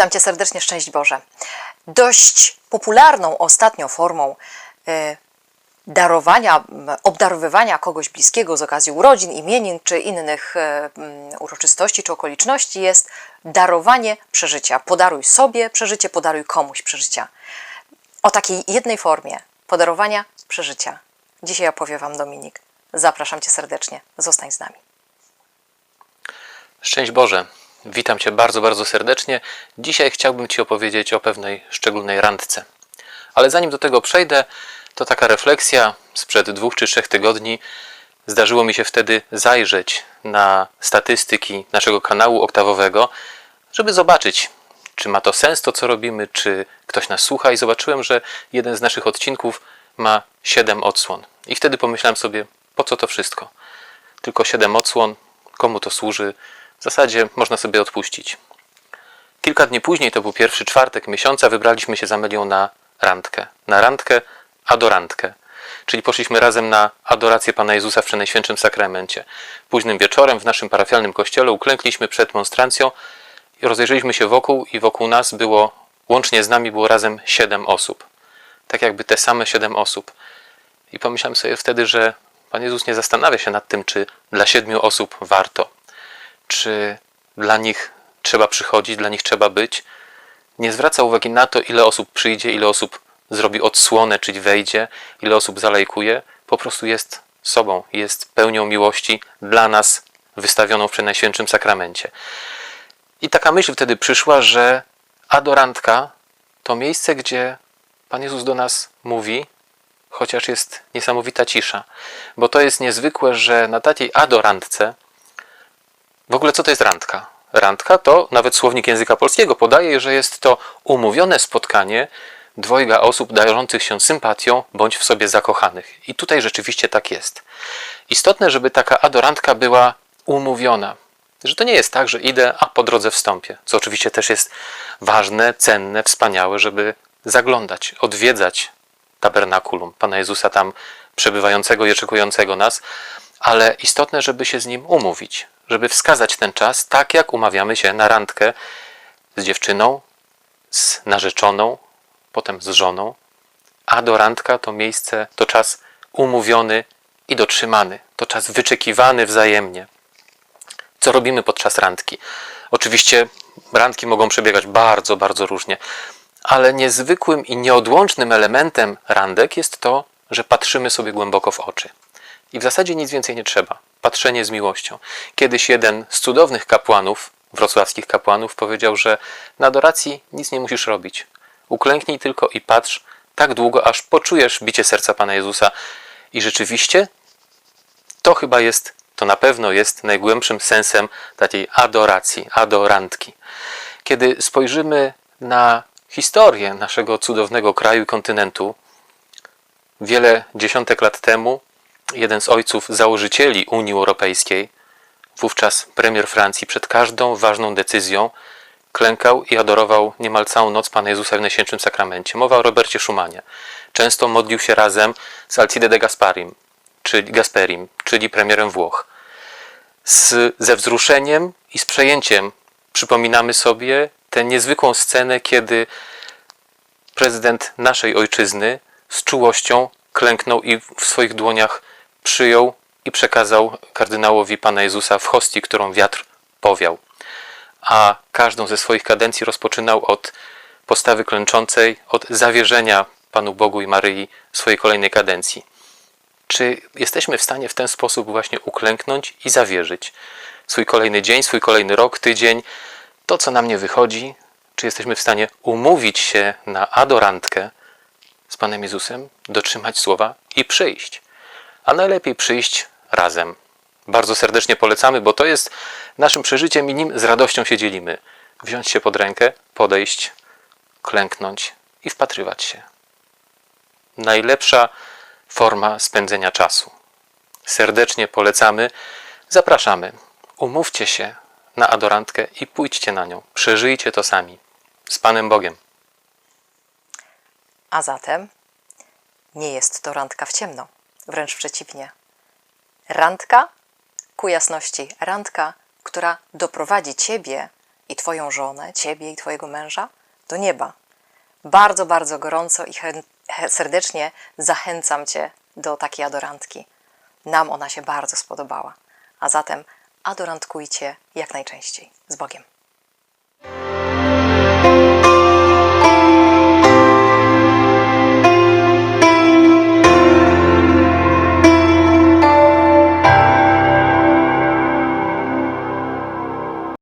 Witam Cię serdecznie, szczęść Boże. Dość popularną ostatnio formą e, darowania, obdarowywania kogoś bliskiego z okazji urodzin, imienin czy innych e, m, uroczystości czy okoliczności jest darowanie przeżycia. Podaruj sobie przeżycie, podaruj komuś przeżycia. O takiej jednej formie podarowania przeżycia dzisiaj opowie Wam Dominik. Zapraszam Cię serdecznie. Zostań z nami. Szczęść Boże, witam Cię bardzo, bardzo serdecznie. Dzisiaj chciałbym Ci opowiedzieć o pewnej szczególnej randce. Ale zanim do tego przejdę, to taka refleksja sprzed dwóch czy trzech tygodni. Zdarzyło mi się wtedy zajrzeć na statystyki naszego kanału oktawowego, żeby zobaczyć, czy ma to sens to, co robimy, czy ktoś nas słucha. I zobaczyłem, że jeden z naszych odcinków ma 7 odsłon. I wtedy pomyślałem sobie, po co to wszystko? Tylko 7 odsłon, komu to służy? W zasadzie można sobie odpuścić. Kilka dni później, to był pierwszy czwartek miesiąca, wybraliśmy się z Amelią na randkę. Na randkę, adorantkę. Czyli poszliśmy razem na adorację Pana Jezusa w Przenajświętszym Sakramencie. Późnym wieczorem w naszym parafialnym kościele uklękliśmy przed monstrancją i rozejrzeliśmy się wokół i wokół nas było, łącznie z nami było razem siedem osób. Tak jakby te same siedem osób. I pomyślałem sobie wtedy, że Pan Jezus nie zastanawia się nad tym, czy dla siedmiu osób warto czy dla nich trzeba przychodzić, dla nich trzeba być. Nie zwraca uwagi na to, ile osób przyjdzie, ile osób zrobi odsłonę, czyli wejdzie, ile osób zalajkuje. Po prostu jest sobą, jest pełnią miłości dla nas wystawioną w Przenajświętszym Sakramencie. I taka myśl wtedy przyszła, że adorantka to miejsce, gdzie Pan Jezus do nas mówi, chociaż jest niesamowita cisza. Bo to jest niezwykłe, że na takiej adorantce w ogóle co to jest randka? Randka to nawet słownik języka polskiego podaje, że jest to umówione spotkanie dwojga osób darzących się sympatią bądź w sobie zakochanych. I tutaj rzeczywiście tak jest. Istotne, żeby taka adorantka była umówiona. Że to nie jest tak, że idę, a po drodze wstąpię. Co oczywiście też jest ważne, cenne, wspaniałe, żeby zaglądać, odwiedzać tabernakulum Pana Jezusa tam przebywającego i oczekującego nas, ale istotne, żeby się z nim umówić, żeby wskazać ten czas, tak jak umawiamy się na randkę z dziewczyną, z narzeczoną, potem z żoną. A do randka to miejsce, to czas umówiony i dotrzymany, to czas wyczekiwany wzajemnie. Co robimy podczas randki? Oczywiście randki mogą przebiegać bardzo, bardzo różnie, ale niezwykłym i nieodłącznym elementem randek jest to, że patrzymy sobie głęboko w oczy. I w zasadzie nic więcej nie trzeba. Patrzenie z miłością. Kiedyś jeden z cudownych kapłanów, wrocławskich kapłanów, powiedział, że na adoracji nic nie musisz robić. Uklęknij tylko i patrz tak długo, aż poczujesz bicie serca Pana Jezusa. I rzeczywiście to chyba jest, to na pewno jest najgłębszym sensem takiej adoracji, adorantki. Kiedy spojrzymy na historię naszego cudownego kraju i kontynentu, wiele dziesiątek lat temu jeden z ojców założycieli Unii Europejskiej, wówczas premier Francji, przed każdą ważną decyzją klękał i adorował niemal całą noc Pana Jezusa w Najświętszym Sakramencie. Mowa o Robercie Schumanie. Często modlił się razem z Alcide de Gasparim, czyli Gasperim, czyli premierem Włoch. Z, ze wzruszeniem i z przejęciem przypominamy sobie tę niezwykłą scenę, kiedy prezydent naszej ojczyzny z czułością klęknął i w swoich dłoniach przyjął i przekazał kardynałowi Pana Jezusa w hostii, którą wiatr powiał. A każdą ze swoich kadencji rozpoczynał od postawy klęczącej, od zawierzenia Panu Bogu i Maryi swojej kolejnej kadencji. Czy jesteśmy w stanie w ten sposób właśnie uklęknąć i zawierzyć swój kolejny dzień, swój kolejny rok, tydzień, to co nam nie wychodzi? Czy jesteśmy w stanie umówić się na adorantkę z Panem Jezusem, dotrzymać słowa i przyjść? A najlepiej przyjść razem. Bardzo serdecznie polecamy, bo to jest naszym przeżyciem i nim z radością się dzielimy. Wziąć się pod rękę, podejść, klęknąć i wpatrywać się. Najlepsza forma spędzenia czasu. Serdecznie polecamy, zapraszamy. Umówcie się na adorantkę i pójdźcie na nią. Przeżyjcie to sami. Z Panem Bogiem. A zatem nie jest to randka w ciemno. Wręcz przeciwnie. Randka, ku jasności, randka, która doprowadzi Ciebie i Twoją żonę, Ciebie i Twojego męża do nieba. Bardzo, bardzo gorąco i serdecznie zachęcam Cię do takiej adorantki. Nam ona się bardzo spodobała. A zatem adorantkujcie jak najczęściej. Z Bogiem.